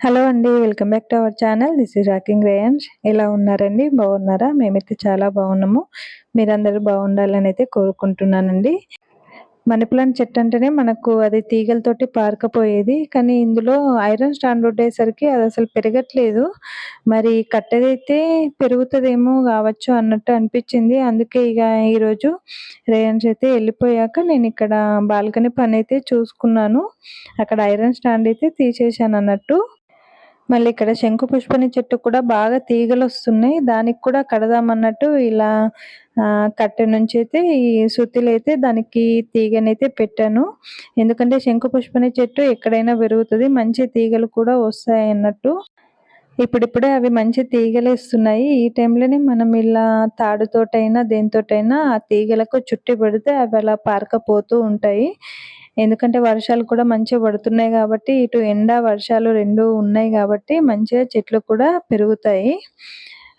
Hello అండి welcome back to our channel. This is rocking Reyans ఎలా ఉన్నారండి? బాగున్నారా? మేమైతే చాలా బాగున్నాము. మీరందరూ బాగుండాలని అయితే కోరుకుంటున్నానండి. మనీ ప్లాంట్ చెట్టు అంటేనే మనకు అది తీగలతోటి పారకపోయేది. కానీ ఇందులో ఐరన్ స్టాండ్ ఉండేసరికి అది అసలు పెరగట్లేదు. మరి కట్టెదైతే పెరుగుతుందేమో కావచ్చు అన్నట్టు అనిపించింది. అందుకే ఇక ఈరోజు రేయన్స్ అయితే వెళ్ళిపోయాక నేను ఇక్కడ బాల్కనీ పని అయితే చూసుకున్నాను. అక్కడ ఐరన్ స్టాండ్ అయితే తీసేసాను అన్నట్టు. మళ్ళీ ఇక్కడ శంకు పుష్పని చెట్టు కూడా బాగా తీగలు వస్తున్నాయి దానికి కూడా కడదామన్నట్టు ఇలా కట్టె నుంచి అయితే ఈ సుత్తిలు అయితే దానికి తీగనైతే పెట్టాను. ఎందుకంటే శంకు పుష్పని చెట్టు ఎక్కడైనా పెరుగుతుంది మంచి తీగలు కూడా వస్తాయి అన్నట్టు. ఇప్పుడిప్పుడే అవి మంచి తీగలు ఇస్తున్నాయి ఈ టైంలోనే మనం ఇలా తాడుతోటైనా దేనితోటైనా ఆ తీగలకు చుట్టి పెడితే అవి అలా పారకపోతూ ఉంటాయి. ఎందుకంటే వర్షాలు కూడా మంచిగా పడుతున్నాయి కాబట్టి ఇటు ఎండ వర్షాలు రెండు ఉన్నాయి కాబట్టి మంచిగా చెట్లు కూడా పెరుగుతాయి.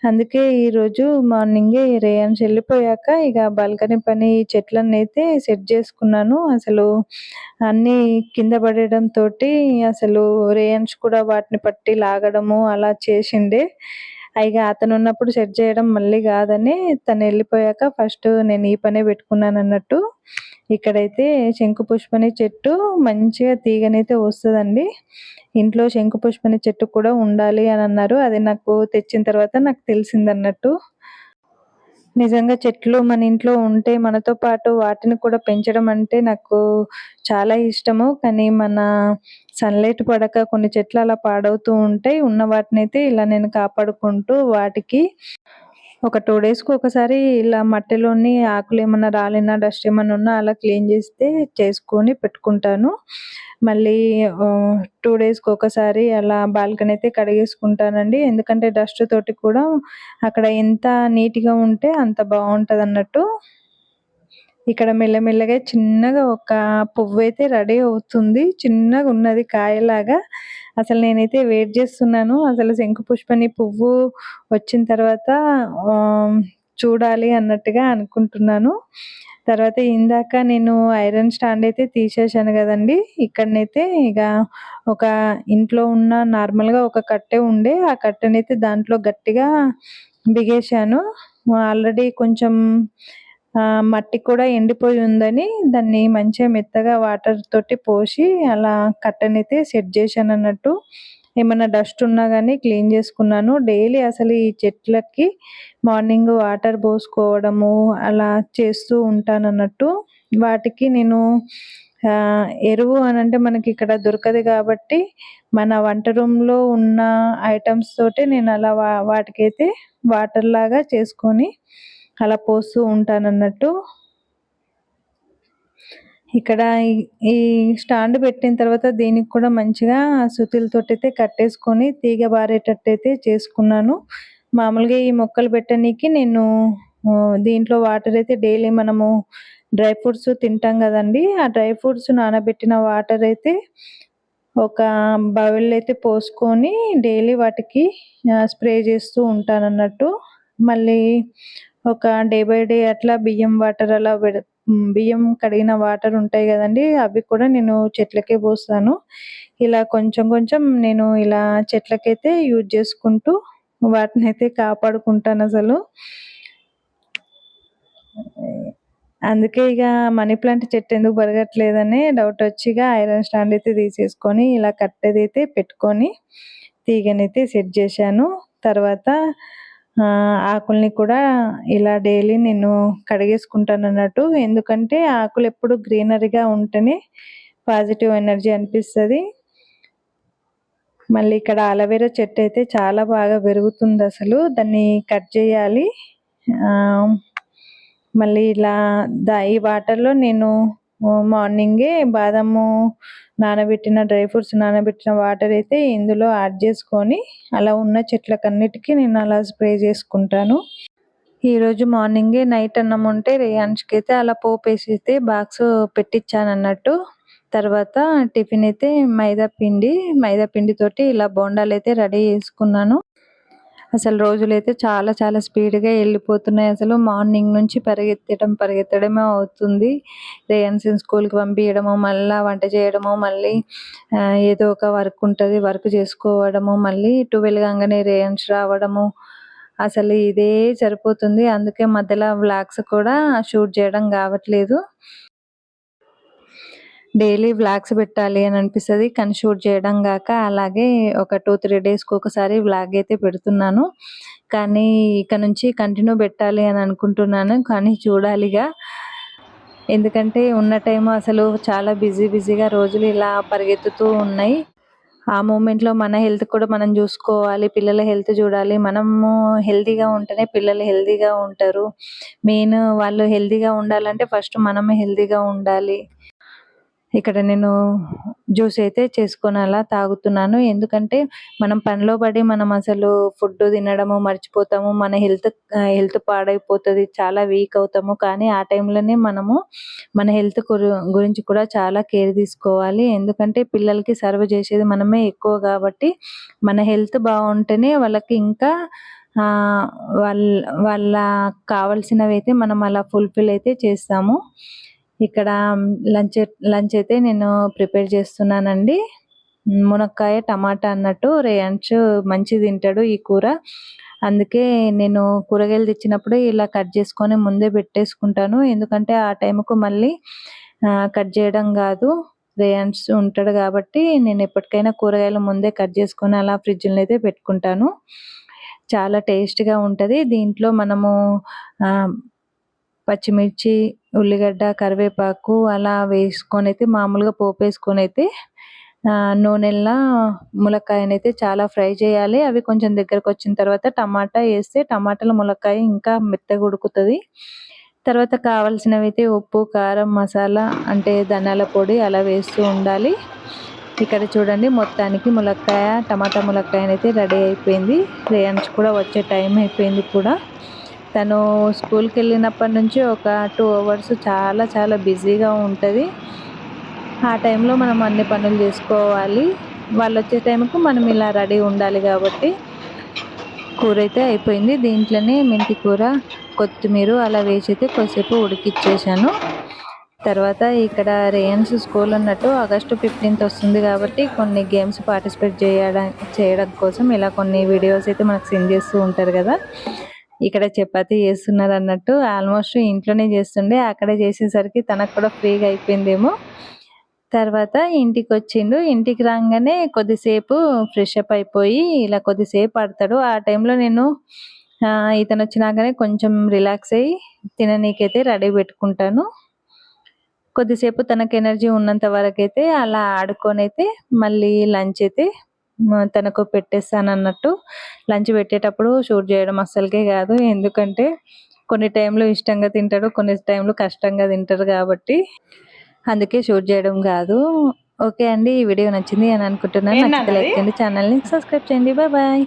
అందుకే ఈరోజు మార్నింగే రేయన్స్ వెళ్ళిపోయాక ఇక బాల్కనీ పని చెట్లను అయితే సెట్ చేసుకున్నాను. అసలు అన్నీ కింద పడడం తోటి అసలు రేయన్స్ కూడా వాటిని పట్టి లాగడము అలా చేసిండే. పైగా అతను ఉన్నప్పుడు సెట్ చేయడం మళ్ళీ కాదని తను వెళ్ళిపోయాక ఫస్ట్ నేను ఈ పనే పెట్టుకున్నాను అన్నట్టు. ఇక్కడైతే శంకు పుష్పని చెట్టు మంచిగా తీగనైతే వస్తుందండి. ఇంట్లో శంకు పుష్పని చెట్టు కూడా ఉండాలి అని అన్నారు. అది నాకు తెచ్చిన తర్వాత నాకు తెలిసిందన్నట్టు నిజంగా చెట్లు మన ఇంట్లో ఉంటే మనతో పాటు వాటిని కూడా పెంచడం అంటే నాకు చాలా ఇష్టము. కానీ మన సన్లైట్ పడక కొన్ని చెట్లు అలా పాడవుతూ ఉంటాయి. ఉన్న వాటిని అయితే ఇలా నేను కాపాడుకుంటూ వాటికి ఒక టూ డేస్కి ఒకసారి ఇలా మట్టిలోని ఆకులు ఏమన్నా రాలినా డస్ట్ ఏమన్నా ఉన్నా అలా క్లీన్ చేస్తే చేసుకొని పెట్టుకుంటాను. మళ్ళీ టూ డేస్కి ఒకసారి అలా బాల్కనీ అయితే కడిగేసుకుంటానండి. ఎందుకంటే డస్ట్ తోటి కూడా అక్కడ ఎంత నీట్గా ఉంటే అంత బాగుంటుంది అన్నట్టు ఇక్కడ మెల్లమెల్లగా చిన్నగా ఒక పువ్వు అయితే రెడీ అవుతుంది. చిన్నగా ఉన్నది కాయలాగా. అసలు నేనైతే వెయిట్ చేస్తున్నాను. అసలు శంకు పుష్పని పువ్వు వచ్చిన తర్వాత చూడాలి అన్నట్టుగా అనుకుంటున్నాను. తర్వాత ఇందాక నేను ఐరన్ స్టాండ్ అయితే తీసేసాను కదండి. ఇక్కడనైతే ఇక ఒక ఇంట్లో ఉన్న నార్మల్గా ఒక కట్టె ఉండే ఆ కట్టెనైతే దాంట్లో గట్టిగా బిగేశాను. ఆల్రెడీ కొంచెం మట్టి కూడా ఎండిపోయి ఉందని దాన్ని మంచిగా మెత్తగా వాటర్ తోటి పోసి అలా కట్టనైతే సెట్ చేశాను అన్నట్టు. ఏమైనా డస్ట్ ఉన్నా కానీ క్లీన్ చేసుకున్నాను. డైలీ అసలు ఈ చెట్లకి మార్నింగ్ వాటర్ పోసుకోవడము అలా చేస్తూ ఉంటాను అన్నట్టు. వాటికి నేను ఎరువు అని అంటే మనకి ఇక్కడ దొరకదు కాబట్టి మన వంట రూమ్లో ఉన్న ఐటమ్స్ తోటి నేను అలా వాటికైతే వాటర్ లాగా చేసుకొని అలా పోస్తూ ఉంటాను అన్నట్టు ఇక్కడ ఈ స్టాండ్ పెట్టిన తర్వాత దీనికి కూడా మంచిగా సుతులతోటి అయితే కట్టేసుకొని తీగ బారేటట్టయితే చేసుకున్నాను. మామూలుగా ఈ మొక్కలు పెట్టడానికి నేను దీంట్లో వాటర్ అయితే డైలీ మనము డ్రై ఫ్రూట్స్ తింటాం కదండి. ఆ డ్రై ఫ్రూట్స్ నానబెట్టిన వాటర్ అయితే ఒక బౌల్ అయితే పోసుకొని డైలీ వాటికి స్ప్రే చేస్తూ ఉంటాను అన్నట్టు మళ్ళీ ఒక డే బై డే అట్లా బియ్యం వాటర్ అలా బియ్యం కడిగిన వాటర్ ఉంటాయి కదండి అవి కూడా నేను చెట్లకే పోస్తాను. ఇలా కొంచెం కొంచెం నేను ఇలా చెట్లకైతే యూజ్ చేసుకుంటూ వాటిని అయితే కాపాడుకుంటాను అసలు. అందుకే ఇక మనీ ప్లాంట్ చెట్టు ఎందుకు పెరగట్లేదని డౌట్ వచ్చి ఇక ఐరన్ స్టాండ్ అయితే తీసేసుకొని ఇలా కట్టేది అయితే పెట్టుకొని తీగనైతే సెట్ చేశాను. తర్వాత ఆకుల్ని కూడా ఇలా డైలీ నేను కడిగేసుకుంటాను అన్నట్టు ఎందుకంటే ఆకులు ఎప్పుడు గ్రీనరీగా ఉంటేనే పాజిటివ్ ఎనర్జీ అనిపిస్తుంది. మళ్ళీ ఇక్కడ అలవేరా చెట్టు అయితే చాలా బాగా పెరుగుతుంది అసలు. దాన్ని కట్ చేయాలి. మళ్ళీ ఇలా దా ఈ వాటర్లో నేను మార్నింగే బాదము నానబెట్టిన డ్రై ఫ్రూట్స్ నానబెట్టిన వాటర్ అయితే ఇందులో యాడ్ చేసుకొని అలా ఉన్న చెట్లకన్నిటికీ నేను అలా స్ప్రే చేసుకుంటాను. ఈరోజు మార్నింగే నైట్ అన్నం ఉంటే రేయాన్స్కి అయితే అలా పోపేసి అయితే బాక్స్ పెట్టించాను అన్నట్టు తర్వాత టిఫిన్ అయితే మైదా పిండి మైదా పిండితోటి ఇలా బోండాలు అయితే రెడీ చేసుకున్నాను. అసలు రోజులైతే చాలా చాలా స్పీడ్గా వెళ్ళిపోతున్నాయి. అసలు మార్నింగ్ నుంచి పరిగెత్తడం పరిగెత్తడమే అవుతుంది. రేయన్స్ని స్కూల్కి పంపించడము మళ్ళీ వంట చేయడము మళ్ళీ ఏదో ఒక వర్క్ ఉంటుంది వర్క్ చేసుకోవడము మళ్ళీ ట్వెల్వ్ కాగానే రేయన్స్ రావడము. అసలు ఇదే సరిపోతుంది. అందుకే మధ్యలో వ్లాగ్స్ కూడా షూట్ చేయడం కావట్లేదు. డైలీ వ్లాగ్స్ పెట్టాలి అని అనిపిస్తుంది. కానీ షూట్ చేయడం కాక అలాగే ఒక టూ త్రీ డేస్కి ఒకసారి వ్లాగ్ అయితే పెడుతున్నాను. కానీ ఇక నుంచి కంటిన్యూ పెట్టాలి అని అనుకుంటున్నాను. కానీ చూడాలిగా. ఎందుకంటే ఉన్న టైం అసలు చాలా బిజీ బిజీగా రోజులు ఇలా పరిగెత్తుతూ ఉన్నాయి. ఆ మూమెంట్లో మన హెల్త్ కూడా మనం చూసుకోవాలి. పిల్లల హెల్త్ చూడాలి. మనము హెల్తీగా ఉంటేనే పిల్లలు హెల్తీగా ఉంటారు. మెయిన్ వాళ్ళు హెల్తీగా ఉండాలంటే ఫస్ట్ మనమే హెల్తీగా ఉండాలి. ఇక్కడ నేను జ్యూస్ అయితే చేసుకొని అలా తాగుతున్నాను. ఎందుకంటే మనం పనిలో పడి మనం అసలు ఫుడ్ తినడము మర్చిపోతాము. మన హెల్త్ హెల్త్ పాడైపోతుంది. చాలా వీక్ అవుతాము. కానీ ఆ టైంలోనే మనము మన హెల్త్ గురించి కూడా చాలా కేర్ తీసుకోవాలి. ఎందుకంటే పిల్లలకి సర్వ్ చేసేది మనమే ఎక్కువ కాబట్టి మన హెల్త్ బాగుంటేనే వాళ్ళకి ఇంకా వాళ్ళ వాళ్ళ కావాల్సినవి అయితే మనం అలా ఫుల్ఫిల్ అయితే చేస్తాము. ఇక్కడ లంచ్ లంచ్ అయితే నేను ప్రిపేర్ చేస్తున్నానండి. మునక్కాయ టమాటా అన్నట్టు రేయంచ్ మంచి తింటాడు ఈ కూర. అందుకే నేను కూరగాయలు తెచ్చినప్పుడు ఇలా కట్ చేసుకొని ముందే పెట్టేసుకుంటాను. ఎందుకంటే ఆ టైంకు మళ్ళీ కట్ చేయడం కాదు. రేయన్స్ ఉంటాడు కాబట్టి నేను ఎప్పటికైనా కూరగాయలు ముందే కట్ చేసుకొని అలా ఫ్రిడ్జ్లో అయితే పెట్టుకుంటాను. చాలా టేస్ట్గా ఉంటుంది. దీంట్లో మనము పచ్చిమిర్చి ఉల్లిగడ్డ కరివేపాకు అలా వేసుకొని అయితే మామూలుగా పోపు వేసుకొని అయితే నూనెలో ములక్కాయని అయితే చాలా ఫ్రై చేయాలి. అవి కొంచెం దగ్గరకు వచ్చిన తర్వాత టమాటా వేస్తే టమాటాలు ములక్కాయ ఇంకా మెత్తగా ఉడుకుతుంది. తర్వాత కావాల్సినవి అయితే ఉప్పు కారం మసాలా అంటే ధనియాల పొడి అలా వేస్తూ ఉండాలి. ఇక్కడ చూడండి మొత్తానికి ములక్కాయ టమాటా ములక్కాయ అయితే రెడీ అయిపోయింది. రేయన్స్ కూడా వచ్చే టైం అయిపోయింది కూడా. తను స్కూల్కి వెళ్ళినప్పటి నుంచి ఒక టూ అవర్స్ చాలా చాలా బిజీగా ఉంటుంది. ఆ టైంలో మనం అన్ని పనులు చేసుకోవాలి. వాళ్ళు వచ్చే టైంకు మనం ఇలా రెడీ ఉండాలి కాబట్టి కూర అయితే అయిపోయింది. దీంట్లోనే మెంతి కూర కొత్తిమీర అలా వేసి అయితే కొద్దిసేపు ఉడికిచ్చేసాను. తర్వాత ఇక్కడ రేయన్స్ స్కూల్ ఉన్నట్టు ఆగస్టు ఫిఫ్టీన్త్ వస్తుంది కాబట్టి కొన్ని గేమ్స్ పార్టిసిపేట్ చేయడం చేయడం కోసం ఇలా కొన్ని వీడియోస్ అయితే మనకు సెండ్ చేస్తూ ఉంటారు కదా. ఇక్కడ చపాతీ చేస్తున్నారు అన్నట్టు ఆల్మోస్ట్ ఇంట్లోనే చేస్తుండే. అక్కడే చేసేసరికి తనకు కూడా ఫ్రీగా అయిపోయిందేమో. తర్వాత ఇంటికి వచ్చిండు ఇంటికి రాగానే కొద్దిసేపు ఫ్రెష్ అప్ అయిపోయి ఇలా కొద్దిసేపు ఆడతాడు. ఆ టైంలో నేను ఇతను వచ్చినాకనే కొంచెం రిలాక్స్ అయ్యి తిననీకైతే రెడీ పెట్టుకుంటాను. కొద్దిసేపు తనకు ఎనర్జీ ఉన్నంత వరకు అయితే అలా ఆడుకొని అయితే మళ్ళీ లంచ్ అయితే తనకు పెట్టేస్తాను అన్నట్టు లంచ్ పెట్టేటప్పుడు షూట్ చేయడం అస్సలకే కాదు. ఎందుకంటే కొన్ని టైంలో ఇష్టంగా తింటాడు కొన్ని టైంలో కష్టంగా తింటారు కాబట్టి అందుకే షూట్ చేయడం కాదు. ఓకే అండి ఈ వీడియో నచ్చింది అని అనుకుంటున్నాను. నచ్చితే లైక్ చేయండి ఛానల్ని సబ్స్క్రైబ్ చేయండి. Bye bye.